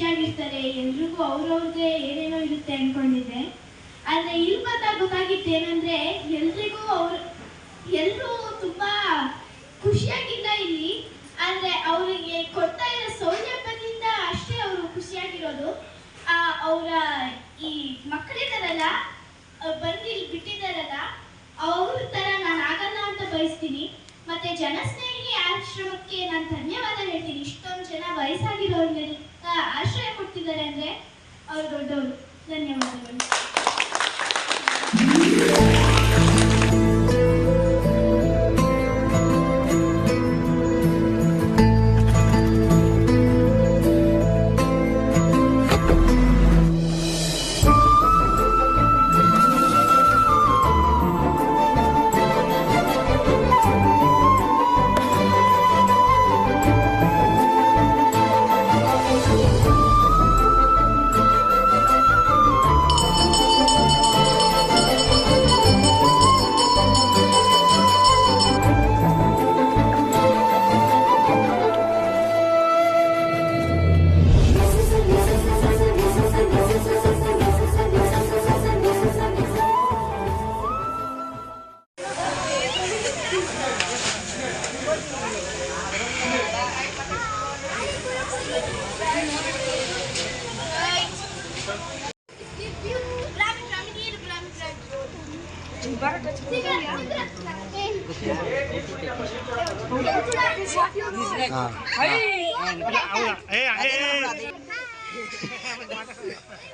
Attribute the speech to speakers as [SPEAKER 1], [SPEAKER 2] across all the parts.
[SPEAKER 1] ಖುಷಿಯಾಗಿರ್ತಾರೆ ಎಲ್ರಿಗೂ ಅವ್ರವ್ರದ್ದೇ ಏನೇನೋ ಇರುತ್ತೆ ಅನ್ಕೊಂಡಿದ್ದೆ. ಆದ್ರೆ ಇಲ್ಲಿ ಬಂದಾಗ ಗೊತ್ತಾಗಿತ್ತು ಏನಂದ್ರೆ ಎಲ್ರಿಗೂ ಅವ್ರ ಎಲ್ಲರೂ ತುಂಬಾ ಖುಷಿಯಾಗಿಲ್ಲ ಇಲ್ಲಿ. ಆದ್ರೆ ಅವರಿಗೆ ಕೊಡ್ತಾ ಇರೋ ಸೌಲಭ್ಯದಿಂದ ಅಷ್ಟೇ ಅವರು ಖುಷಿಯಾಗಿರೋದು. ಆ, ಅವರ ಈ ಮಕ್ಕಳಿದಾರಲ್ಲ ಬಂದು ಇಲ್ಲಿ ಬಿಟ್ಟಿದಾರಲ್ಲ, ಅವ್ರ ತರ ನಾನು ಆಗಲ್ಲ ಅಂತ ಬಯಸ್ತೀನಿ. ಮತ್ತೆ ಜನಸ್ನೇಹಿ ಆಶ್ರಮಕ್ಕೆ ನಾನು ಧನ್ಯವಾದ ಹೇಳ್ತೀನಿ. ಇಷ್ಟೊಂದು ಜನ ವಯಸ್ಸಾಗಿರೋರ್ನೆಲ್ಲ ಆಶ್ರಯ ಕೊಡ್ತಿದ್ದಾರೆ ಅಂದ್ರೆ ಅವ್ರು ದೊಡ್ಡವರು. ಧನ್ಯವಾದಗಳು.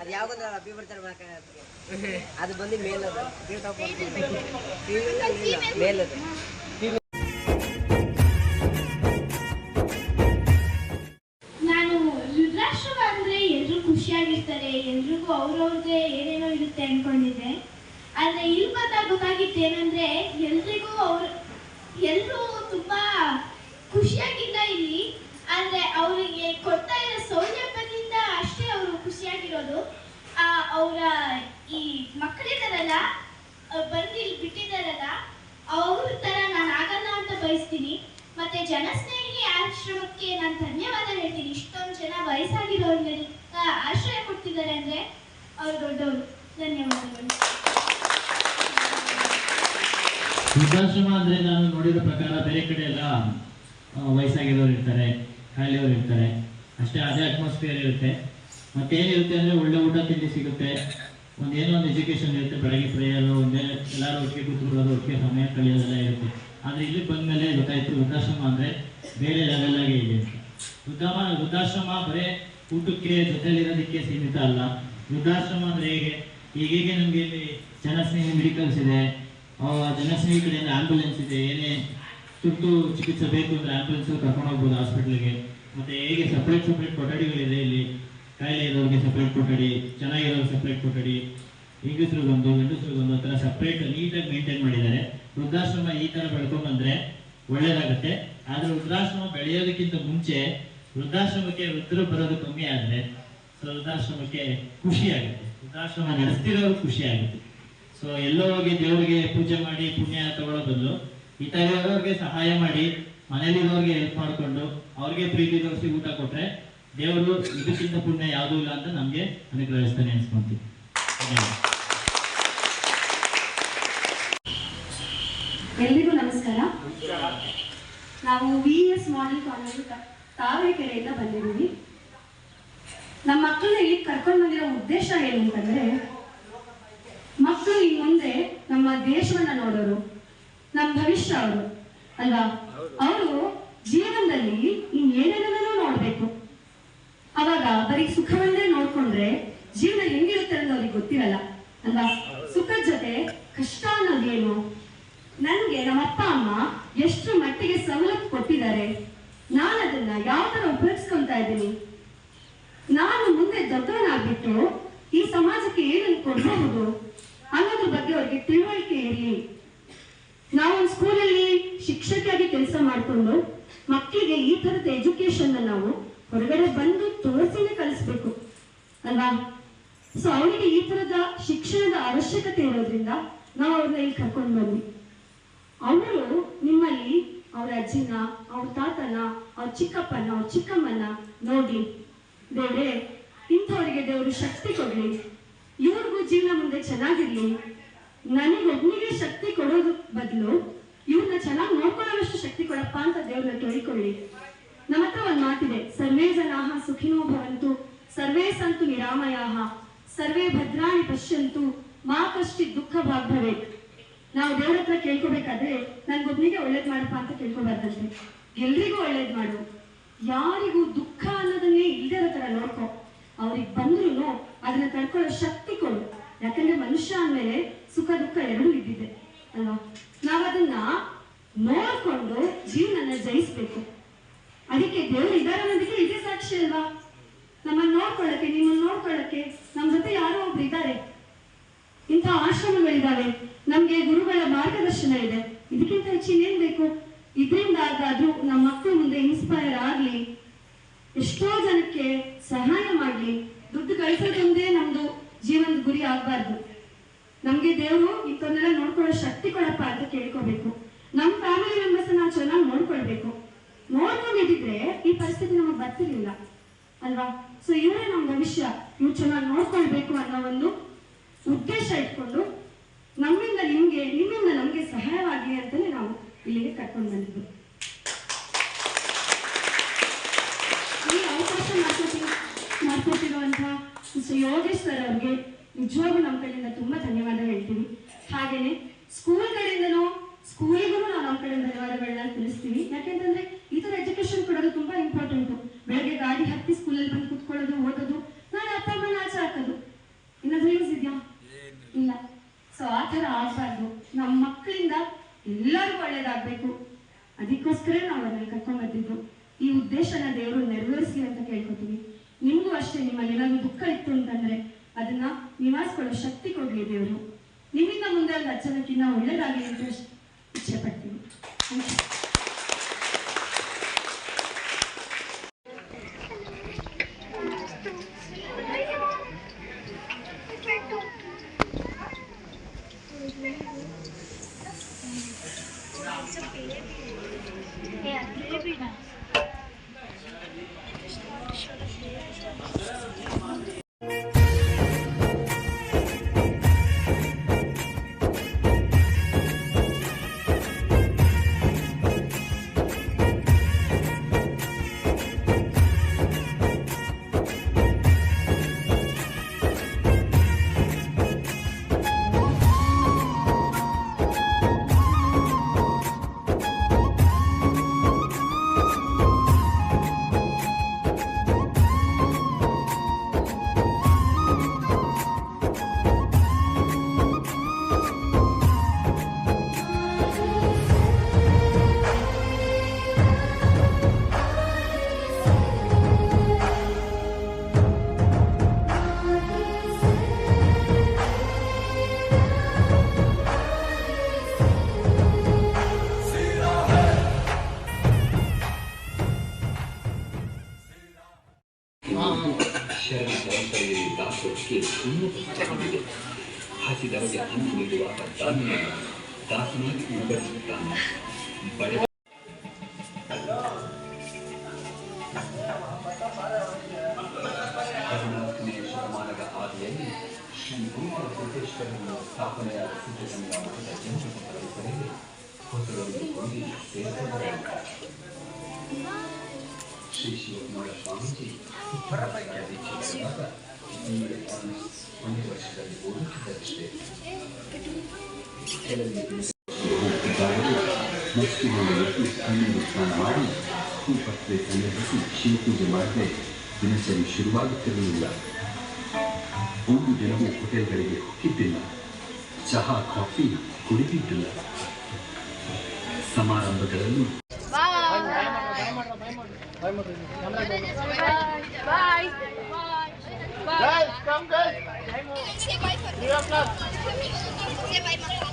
[SPEAKER 2] ಅದು ಯಾವ್ದಂದ್ರೆ ಅಪ್ಪಿ ಬರ್ತಾರೆ ಅದು ಬಂದು ಮೇಲದ. ಮೇಲದು.
[SPEAKER 1] ಅವರ ಈ ಮಕ್ಕಳಿದಾರಲ್ಲ ಬಂದು ಇಲ್ಲಿ ಬಿಟ್ಟಿದಾರಲ್ಲ, ಅವ್ರ ತರ ನಾನು ಆಗಲ್ಲ ಅಂತ ಬಯಸ್ತೀನಿ. ಮತ್ತೆ ಜನಸ್ನೇಹಿ ಆಶ್ರಮಕ್ಕೆ ನಾನು ಧನ್ಯವಾದ ಹೇಳ್ತೀನಿ. ಇಷ್ಟೊಂದು ಜನ ವಯಸ್ಸಾಗಿರೋರಿಗೆ ಆಶ್ರಯ ಕೊಡ್ತಿದ್ದಾರೆ ಅಂದ್ರೆ ಅವ್ರು ದೊಡ್ಡವರು. ಧನ್ಯವಾದಗಳು.
[SPEAKER 3] ವೃದ್ಧಾಶ್ರಮ ಅಂದ್ರೆ ನಾನು ನೋಡಿರೋ ಪ್ರಕಾರ ಬೇರೆ ಕಡೆ ಎಲ್ಲ ವಯಸ್ಸಾಗಿರೋರು ಇರ್ತಾರೆ, ಖಾಲಿಯವರು ಇರ್ತಾರೆ. ಅಷ್ಟೇ ಅದೇ ಅಟ್ಮಾಸ್ಫಿಯರ್ ಇರುತ್ತೆ. ಮತ್ತೆ ಏನಿರುತ್ತೆ ಅಂದ್ರೆ ಒಳ್ಳೆ ಊಟ ತಿಂಡಿ ಸಿಗುತ್ತೆ. ಒಂದೇನೋ ಒಂದು ಎಜುಕೇಶನ್ ಇರುತ್ತೆ, ಬೆಳಗ್ಗೆ ಪ್ರೇಯರು ಒಂದೇ, ಎಲ್ಲರೂ ಒಟ್ಟಿಗೆ ಕೂತ್ಕೊಳ್ಳೋದು, ಒಟ್ಟಿಗೆ ಸಮಯ ಕಳೆಯೋದೆಲ್ಲ ಇರುತ್ತೆ. ಆದರೆ ಇಲ್ಲಿ ಬಂದ್ಮೇಲೆ ಗೊತ್ತಾಯ್ತು, ವೃದ್ಧಾಶ್ರಮ ಅಂದ್ರೆ ಬೇರೆ ಲೆವೆಲ್ ಆಗಿ ಇದೆ. ವೃದ್ಧಾಮ, ವೃದ್ಧಾಶ್ರಮ ಬರೇ ಊಟಕ್ಕೆ ಜೊತೆಲಿರೋದಕ್ಕೆ ಸೀಮಿತ ಅಲ್ಲ. ವೃದ್ಧಾಶ್ರಮ ಅಂದ್ರೆ ಹೇಗೆ? ಈಗೀಗ ನಮ್ಗೆ ಇಲ್ಲಿ ಜನಸ್ನೇಹಿ ಮೆಡಿಕಲ್ಸ್ ಇದೆ. ಜನಸ್ನೇಹಿ ಕಡೆಯಿಂದ ಆಂಬ್ಯುಲೆನ್ಸ್ ಇದೆ. ಏನೇ ತುರ್ತು ಚಿಕಿತ್ಸೆ ಬೇಕು ಅಂದ್ರೆ ಆಂಬ್ಯುಲೆನ್ಸ್ ಕರ್ಕೊಂಡು ಹೋಗ್ಬೋದು ಹಾಸ್ಪಿಟ್ಲಿಗೆ ಮತ್ತೆ ಹೇಗೆ ಸಪ್ರೇಟ್ ಸಪ್ರೇಟ್ ಕೊಠಡಿಗಳಿದೆ ಇಲ್ಲಿ? ಕಾಯಿಲೆ ಇರೋರಿಗೆ ಸಪ್ರೇಟ್ ಕೊಠಡಿ ಚೆನ್ನಾಗಿರೋರಿಗೆ ಸಪ್ರೇಟ್ ಕೊಠಡಿ ಬಂದು ಗಂಡಸ್ರಿಗೊಂದು ಒಂದು ಒಂಥರ ಸಪ್ರೇಟ್ ನೀಟಾಗಿ ಮೇಂಟೈನ್ ಮಾಡಿದ್ದಾರೆ. ವೃದ್ಧಾಶ್ರಮ ಈ ಥರ ಬೆಳ್ಕೊಂಡು ಬಂದರೆ ಒಳ್ಳೇದಾಗುತ್ತೆ. ಆದರೆ ವೃದ್ಧಾಶ್ರಮ ಬೆಳೆಯೋದಕ್ಕಿಂತ ಮುಂಚೆ ವೃದ್ಧಾಶ್ರಮಕ್ಕೆ ವೃದ್ಧರು ಬರೋದು ಕಮ್ಮಿ ಆದರೆ ಸೊ ವೃದ್ಧಾಶ್ರಮಕ್ಕೆ ಖುಷಿ ವೃದ್ಧಾಶ್ರಮ ನಡೆಸ್ತಿರೋರು ಖುಷಿ ಆಗುತ್ತೆ. ಸೊ ಎಲ್ಲೋ ಹೋಗಿ ದೇವರಿಗೆ ಪೂಜೆ ಮಾಡಿ ಪುಣ್ಯ ತಗೊಳ್ಳೋ ಬದಲು ಈ ಥರ ಇರೋರಿಗೆ ಸಹಾಯ ಮಾಡಿ ಮನೇಲಿರೋರಿಗೆ ಹೆಲ್ಪ್ ಮಾಡಿಕೊಂಡು ಅವ್ರಿಗೆ ಪ್ರೀತಿ ತೋರಿಸಿ ಊಟ ಕೊಟ್ರೆ ದೇವರು ಇದಕ್ಕಿಂತ ಪುಣ್ಯ ಯಾವುದೂ ಇಲ್ಲ ಅಂತ ನಮಗೆ ಅನುಗ್ರಹಿಸ್ತಾನೆ ಅನ್ಸ್ಕೊಂತೀವಿ.
[SPEAKER 4] ಎಲ್ರಿಗೂ ನಮಸ್ಕಾರ. ನಾವು ವಿ ಎಸ್ ಮಾಡೆಲ್ ಕಾಲೇಜು ತಾವರೆಕೆರೆಯಿಂದ ಬಂದಿದ್ದೀವಿ. ನಮ್ಮ ಮಕ್ಕಳನ್ನ ಇಲ್ಲಿ ಕರ್ಕೊಂಡು ಬಂದಿರೋ ಉದ್ದೇಶ ಏನು ಅಂತಂದ್ರೆ, ಮಕ್ಕಳು ಈ ಮುಂದೆ ನಮ್ಮ ದೇಶವನ್ನ ನೋಡೋರು, ನಮ್ಮ ಭವಿಷ್ಯ ಅವರು, ಅಲ್ವಾ? ಅವರು ಜೀವನದಲ್ಲಿ ಇನ್ನೇನೇನೋ ಬರೀ ಸುಖವನ್ನೇ ನೋಡ್ಕೊಂಡ್ರೆ ಜೀವನ ಹೆಂಗಿರುತ್ತೆ ಅನ್ನೋದು ಅವ್ರಿಗೆ ಗೊತ್ತಿರಲ್ಲ, ಅಲ್ವಾ? ಸುಖದ ಜೊತೆ ಕಷ್ಟ ಅನ್ನೋದೇನು ನನ್ಗೆ ನಮ್ಮ ಅಪ್ಪ ಅಮ್ಮ ಎಷ್ಟು ಮಟ್ಟಿಗೆ ಸವಲತ್ತು ಕೊಟ್ಟಿದ್ದಾರೆ. ನಾನು ಅದನ್ನ ಯಾವ ತರ ಉಪಯೋಗಿಸ್ಕೊಂತ ಇದ್ದೀನಿ? ನಾನು ಮುಂದೆ ದೊಡ್ಡವನಾಗ್ಬಿಟ್ಟು ಈ ಸಮಾಜಕ್ಕೆ ಏನನ್ನು ಕೊಡಬಹುದು ಅನ್ನೋದ್ರ ಬಗ್ಗೆ ಅವ್ರಿಗೆ ತಿಳುವಳಿಕೆ ಇರಲಿ. ನಾವೊಂದು ಸ್ಕೂಲಲ್ಲಿ ಶಿಕ್ಷಕಿಯಾಗಿ ಕೆಲಸ ಮಾಡಿಕೊಂಡು ಮಕ್ಕಳಿಗೆ ಈ ತರದ ಎಜುಕೇಶನ್ ನಾವು ಹೊರಗಡೆ ಬಂದು ತೋರಿಸಿನೇ ಕಲಿಸ್ಬೇಕು, ಅಲ್ವಾ? ಸೊ ಅವರಿಗೆ ಈ ತರದ ಶಿಕ್ಷಣದ ಅವಶ್ಯಕತೆ ಇರೋದ್ರಿಂದ ನಾವು ಅವ್ರನ್ನ ಇಲ್ಲಿ ಕರ್ಕೊಂಡು ಬಂದ್ವಿ. ಅವರು ನಿಮ್ಮಲ್ಲಿ ಅವ್ರ ಅಜ್ಜಿನ, ಅವ್ರ ತಾತನ, ಅವ್ರ ಚಿಕ್ಕಪ್ಪನ, ಅವ್ರ ಚಿಕ್ಕಮ್ಮನ ನೋಡಿ, ದೇವ್ರೆ, ಇಂಥವ್ರಿಗೆ ದೇವರು ಶಕ್ತಿ ಕೊಡ್ಲಿ. ಇವ್ರಿಗೂ ಜೀವನ ಮುಂದೆ ಚೆನ್ನಾಗಿರ್ಲಿ. ಒಬ್ಬನಿಗೆ ಶಕ್ತಿ ಕೊಡೋದು ಬದಲು ಇವ್ರನ್ನ ಚೆನ್ನಾಗಿ ನೋಡ್ಕೊಳ್ಳೋಷ್ಟು ಶಕ್ತಿ ಕೊಡಪ್ಪ ಅಂತ ದೇವ್ರನ್ನ ಕೇಳಿಕೊಳ್ಳಿ. ನಮ್ಮ ಹತ್ರ ಒಂದ್ ಮಾತಿದೆ. ಸರ್ವೇ ಜನಾಹ ಸುಖಿನೋ ಭವಂತು, ಸರ್ವೇ ಸಂತು ನಿರಾಮಯಾಹ ಸರ್ವೇ ಭದ್ರಾಣಿ ಪಶ್ಯಂತು, ಮಾ ಕಷ್ಟಿ ದುಃಖ ಭಾಗ್ಭವೆ ನಾವು ದೇವ್ರ ಹತ್ರ ಕೇಳ್ಕೊಬೇಕಾದ್ರೆ ನನ್ಗೊಬ್ನಿಗೆ ಒಳ್ಳೇದ್ ಮಾಡಪ್ಪ ಅಂತ ಕೇಳ್ಕೊಬಾರ್ದಂತೆ. ಎಲ್ರಿಗೂ ಒಳ್ಳೇದ್ ಮಾಡು. ಯಾರಿಗೂ ದುಃಖ ಅನ್ನೋದನ್ನೇ ಇರೋ ತರ ನೋಡ್ಕೊ. ಅವ್ರಿಗೆ ಬಂದ್ರು ಅದನ್ನ ತಡ್ಕೊಳ್ಳೋ ಶಕ್ತಿ ಕೊಡು. ಯಾಕಂದ್ರೆ ಮನುಷ್ಯ ಅಂದ್ಮೇಲೆ ಸುಖ, ದುಃಖ ಎರಡೂ ಇದ್ದಿದೆ. ಅಲ್ವಾ? ನಾವದನ್ನ ನೋಡ್ಕೊಂಡು ಜೀವನನ ಜಯಿಸ್ಬೇಕು. ಅದಕ್ಕೆ ದೇವರು ಇದ್ದಾರೆ ಅನ್ನೋದಕ್ಕೆ ಇದೇ ಸಾಕ್ಷಿ ಅಲ್ವಾ? ನಮ್ಮನ್ನ ನೋಡ್ಕೊಳ್ಳಕ್ಕೆ, ನಿಮ್ಮನ್ನ ನೋಡ್ಕೊಳ್ಳಕ್ಕೆ ನಮ್ಮ ಜೊತೆ ಯಾರೋ ಒಬ್ರು ಇದ್ದಾರೆ. ಇಂಥ ಆಶ್ರಮಗಳಿದ್ದಾವೆ. ನಮ್ಗೆ ಗುರುಗಳ ಮಾರ್ಗದರ್ಶನ ಇದೆ. ಇದಕ್ಕಿಂತ ಹೆಚ್ಚಿನ ಏನ್ ಬೇಕು? ಇದರಿಂದ ಆಗಾದ್ರೂ ನಮ್ಮ ಮಕ್ಕಳು ಮುಂದೆ ಇನ್ಸ್ಪೈರ್ ಆಗ್ಲಿ, ಎಷ್ಟೋ ಜನಕ್ಕೆ ಸಹಾಯ ಮಾಡ್ಲಿ. ದುಡ್ಡು ಕಳಿಸೋದೊಂದೇ ನಮ್ದು ಜೀವನದ ಗುರಿ ಆಗ್ಬಾರ್ದು. ನಮ್ಗೆ ದೇವರು ಇಂಥವನ್ನೆಲ್ಲ ನೋಡ್ಕೊಳ್ಳೋ ಶಕ್ತಿ ಕೊಡಪ್ಪ ಅಂತ ಕೇಳ್ಕೋಬೇಕು. ನಮ್ ಫ್ಯಾಮಿಲಿ ಮೆಂಬರ್ಸ್ ನಾವು ಚೆನ್ನಾಗಿ ನೋಡ್ಕೊಳ್ಬೇಕು. ನೋಡ್ಕೊಂಡಿದ್ರೆ ಈ ಪರಿಸ್ಥಿತಿ ನಮಗೆ ಬರ್ತಿರ್ಲಿಲ್ಲ, ಅಲ್ವಾ? ಸೊ ಇವರೇ ನಮ್ಮ ಭವಿಷ್ಯ. ಇವ್ರು ಚೆನ್ನಾಗಿ ನೋಡ್ಕೊಳ್ಬೇಕು ಅನ್ನೋ ಒಂದು ಉದ್ದೇಶ ಇಟ್ಕೊಂಡು ನಮ್ಮಿಂದ ನಿಮ್ಗೆ, ನಿಮ್ಮಿಂದ ನಮ್ಗೆ ಸಹಾಯವಾಗಿ ಅಂತಲೇ ನಾವು ಇಲ್ಲಿಗೆ ಕರ್ಕೊಂಡು ಬಂದಿದ್ದು. ಈ ಅವಕಾಶ ಮಾಡ್ಕೊತಿ ಮಾಡ್ಕೊತಿರುವಂತಹ ಯೋಗೇಶ್ ಅವ್ರಿಗೆ ನಿಜವಾಗೂ ನಮ್ಮ ಕಡೆಯಿಂದ ತುಂಬಾ ಧನ್ಯವಾದ ಹೇಳ್ತೀವಿ ಹಾಗೇನೆ ಸ್ಕೂಲ್ ಕಡೆಯಿಂದನೂ ಸ್ಕೂಲಿಗೂ ನಾವು ನಮ್ಮ ಕಡೆ ಧನ್ಯವಾದಗಳನ್ನ ತಿಳಿಸ್ತೀವಿ ಯಾಕೆಂತಂದ್ರೆ ಈ ತರ ಎಜುಕೇಶನ್ ಕೊಡೋದು ತುಂಬಾ ಇಂಪಾರ್ಟೆಂಟ್ ಬೆಳಗ್ಗೆ ಗಾಡಿ ಹತ್ತಿ ಸ್ಕೂಲಲ್ಲಿ ಬಂದು ಕುತ್ಕೊಳ್ಳೋದು ಓದೋದು ನಾಳೆ ಅಪ್ಪ ಅಮ್ಮನ ಆಚೆ ಹಾಕೋದು ಏನಾದ್ರೂ ಯೂಸ್ ಇದೆಯಾ ಇಲ್ಲ ಸೊ ಆ ಥರ ಆಗ್ಬಾರ್ದು ನಮ್ಮ ಮಕ್ಕಳಿಂದ ಎಲ್ಲರಿಗೂ ಒಳ್ಳೇದಾಗ್ಬೇಕು ಅದಕ್ಕೋಸ್ಕರ ನಾವು ಅದನ್ನು ಕರ್ಕೊಂಡ್ ಬಂದಿದ್ದು ಈ ಉದ್ದೇಶನ ದೇವರು ನೆರವೇರಿಸಿ ಅಂತ ಕೇಳ್ಕೊತೀವಿ. ನಿಮಗೂ ಅಷ್ಟೇ, ನಿಮ್ಮಲ್ಲಿ ಏನಾದ್ರು ದುಃಖ ಇತ್ತು ಅಂತಂದ್ರೆ ಅದನ್ನ ನಿವಾರಿಸ್ಕೊಳ್ಳೋ ಶಕ್ತಿ ಕೊಡ್ಲಿ ದೇವರು. ನಿಮ್ಮಿಂದ ಮುಂದೆ ಅಲ್ಲಿ ಅಚ್ಚನಕ್ಕಿಂತ ಒಳ್ಳೇದಾಗಲಿ ಅಂತ ಇಚ್ಛೆ ಪಡ್ತೀವಿ Thank you.
[SPEAKER 5] ಶರಣ ಪರಂಪರೆಯಲ್ಲಿ ದಾಸೋಹಕ್ಕೆ ಉನ್ನತ ಸ್ಥಾನವಿದೆ ಹಸಿದವರಿಗೆ ಹಣ್ಣು ನೀಡುವ ದಾನಿಯನ್ನು ದಾಸನಾಗಿ ವಿಭಜಿಸುತ್ತಾನೆ ಬಡ ಹದಿನಾಲ್ಕನೇ ಶತಮಾನದ ಆದಿಯಲ್ಲಿ ಶ್ರೀ ಭೂಮರ ಸಿದ್ದೇಶ್ವರನ ಸ್ಥಾಪನೆಯಾದ ಸಿದ್ಧಗಂಗಾ ಮಠದ ಜನ್ಮ ಪರಂಪರೆಯಲ್ಲಿ ಹೊಸದೊಂದು ಸ್ವಾಮೀಜಿ ದೀಕ್ಷಿತರಾದ ಈ ಒಂದು ವರ್ಷದಲ್ಲಿ ಓದುತ್ತಿದ್ದಷ್ಟೇ ಮುಸ್ಲಿಮರು ಕಣ್ಣೀರು ಸ್ನಾನ ಮಾಡಿ ಹೂಪತ್ರೆ ಸಂಗ್ರಹಿಸಿ ಶಿವಪೂಜೆ ಮಾಡದೆ ದಿನಚರಿ ಶುರುವಾಗುತ್ತಿರಲಿಲ್ಲ ಒಂದು ದಿನವೂ ಹೋಟೆಲ್ಗಳಿಗೆ ಹೋಗಿದ್ದಿಲ್ಲ ಚಹಾ ಕಾಫಿ ಕುಡಿದಿದ್ದಿಲ್ಲ ಸಮಾರಂಭಗಳಲ್ಲೂ
[SPEAKER 6] Bye. Bye. Bye.
[SPEAKER 7] come guys.
[SPEAKER 6] Say bye bye,